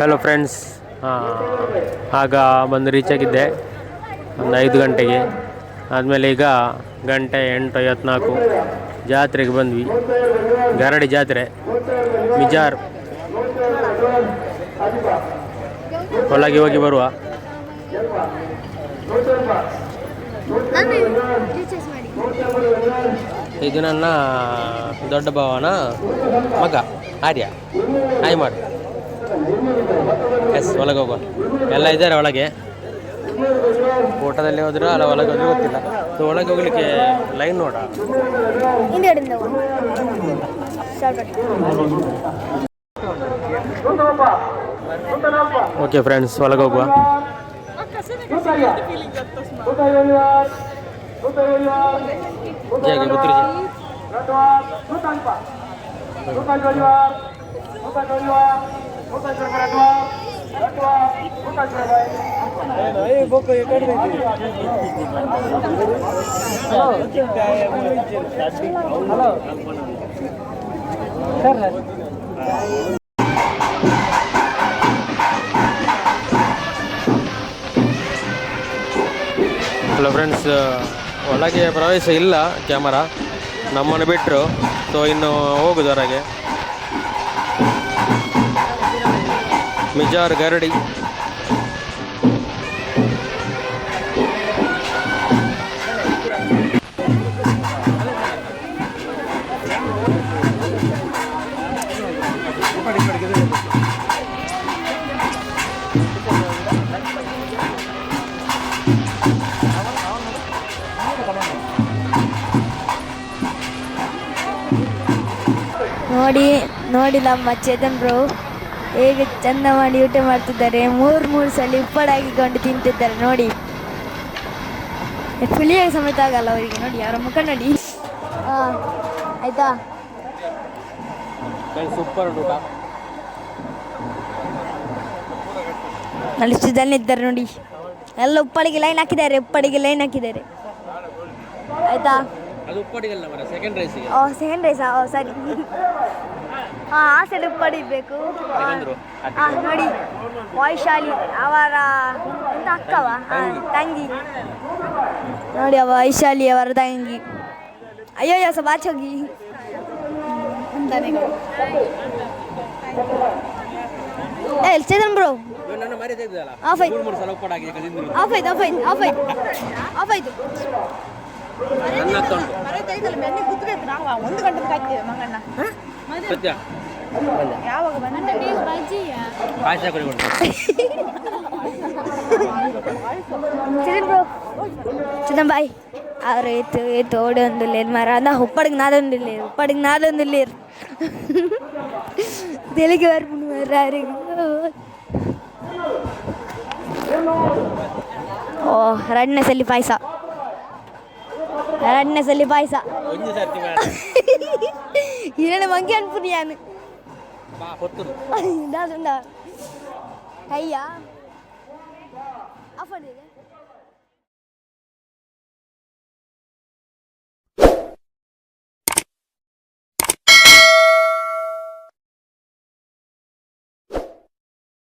Hello friends ಆಗ ಬಂದು reach ಆಗಿದ್ದೆ. ಒಂದು ಐದು ಗಂಟೆಗೆ. ಆದಮೇಲೆ ಈಗ ಗಂಟೆ ಎಂಟು ಐವತ್ನಾಲ್ಕು. ಜಾತ್ರೆಗೆ ಬಂದ್ವಿ. ಗರಡಿ ಜಾತ್ರೆ. ಮಿಜಾರ್. ಒಳಗೆ ಹೋಗಿ ಬರುವ. ಇದು ನನ್ನ ದೊಡ್ಡ ಭಾವನ ಮಗ ಆರ್ಯ. ಹಾಯ್ ಮಾಡು. ಎಸ್ ಒಳಗೆ ಹೋಗುವ ಎಲ್ಲ ಇದ್ದಾರೆ ಒಳಗೆ. ಊಟದಲ್ಲಿ ಹೋದ್ರು ಅಲ್ಲ ಒಳಗೆ ಹೋದ್ರೆ ಗೊತ್ತಿಲ್ಲ. ಸೊ ಒಳಗೆ ಹೋಗ್ಲಿಕ್ಕೆ ಲೈನ್ ನೋಡ. ಓಕೆ ಫ್ರೆಂಡ್ಸ್ ಒಳಗೆ ಹೋಗುವ. Jaga putri. Eh, ya kan ini. Halo. Halo. ಒಳಗೆ ಪ್ರವೇಶ ಇಲ್ಲ ಕ್ಯಾಮರಾ ನಮ್ಮನ್ನು ಬಿಟ್ಟರು ಸೊ ಇನ್ನು ಹೋಗುದು ಹೊರಗೆ. ಮಿಜಾರ್ ಗರಡಿ. ನೋಡಿ ನೋಡಿ ನಮ್ಮ ಚೇತನ್ ಬ್ರೋ ಹೇಗೆ ಚಂದ ಮಾಡಿ ಊಟ ಮಾಡ್ತಿದ್ದಾರೆ. ಮೂರು ಮೂರು ಸಲ ಉಪ್ಪಡಾಗಿಕೊಂಡು ತಿಂತಿದ್ದಾರೆ ನೋಡಿ. ಫುಲಿಯಾಗಿ ಸಮೇತ ಆಗಲ್ಲ ಅವರಿಗೆ. ನೋಡಿ ಅವರ ಮುಖ ನೋಡಿ. ಹಾಂ ಆಯ್ತಾ? ಸೂಪರ್ ಊಟ ಇದ್ದಾರೆ ನೋಡಿ. ಎಲ್ಲ ಉಪ್ಪಳಿಗೆ ಲೈನ್ ಹಾಕಿದ್ದಾರೆ ಉಪ್ಪಳಿಗೆ ಲೈನ್ ಹಾಕಿದ್ದಾರೆ. ಆಯ್ತಾ? ಅದು ಉಪ್ಪಡಿಗಲ್ಲ ಮರ ಸೆಕೆಂಡ್ ರೈಸಿಗೆ ಓ ಸೆಕೆಂಡ್ ರೈಸ್ ಓ ಸರಿ. ಆ ಸೈಡ್ ಉಪ್ಪಡಿ ಇರಬೇಕು ಹಾಂ ನೋಡಿ. ವೈಶಾಲಿ ಅವರ ಎಂತ ಅಕ್ಕವ? ಹಾಂ ತಂಗಿ. ನೋಡಿ ಅವ ವೈಶಾಲಿ ಅವರ ತಂಗಿ. ಅಯ್ಯೋ ಯಾಸ ಬಾಚ್ ಹೋಗಿ. ಅಂತಾನೆ. ಏ ಚೇತನ್ ಬ್ರೋ ಆಫ್ ಆಯ್ತು. ಆಫ್ ಆಯ್ತು ಆಫ್ ಆಯ್ತು ಆಫ್ ಆಯ್ತು. ಹತ್ತ ಉಂಟು ಒಂದು ಗಂಟೆ ಕಾಯ್ತೇವೆ ಮಂಗಣ್ಣ. ಸತ್ಯ. ಯಾವಾಗ ಬಂದ? ಪಾಯಸ ಕೊಡಿಕೊಂಡು ಚೇತನ್ ಬ್ರೋ ಚೇತನ್ ಬಾಯ್. ಅವ್ರು ಏತು ಏತು ಓಡಿ ಒಂದಿಲ್ಲ ಮಾರ. ಅಂದ ಉಪ್ಪಡಿಗೆ ನಾದೊಂದು ಲೇರು ಉಪ್ಪಡಿಗೆ ನಾದೊಂದು ಲೇರು ತೆಲಿಗೆ ಬರ್ಬಿಡು ಮಾರ್ರೆ ಓ ರಣ್ಣ ಸಲ ಪಾಯಸ. ಎರಡನೇ ಸಲ ಪಾಯಸ ಹಿರಣೆ ಮಂಗಿ ಅನ್ಪುನಿ ನಾನು ಕೈಯ ಅಫಡಿದೆ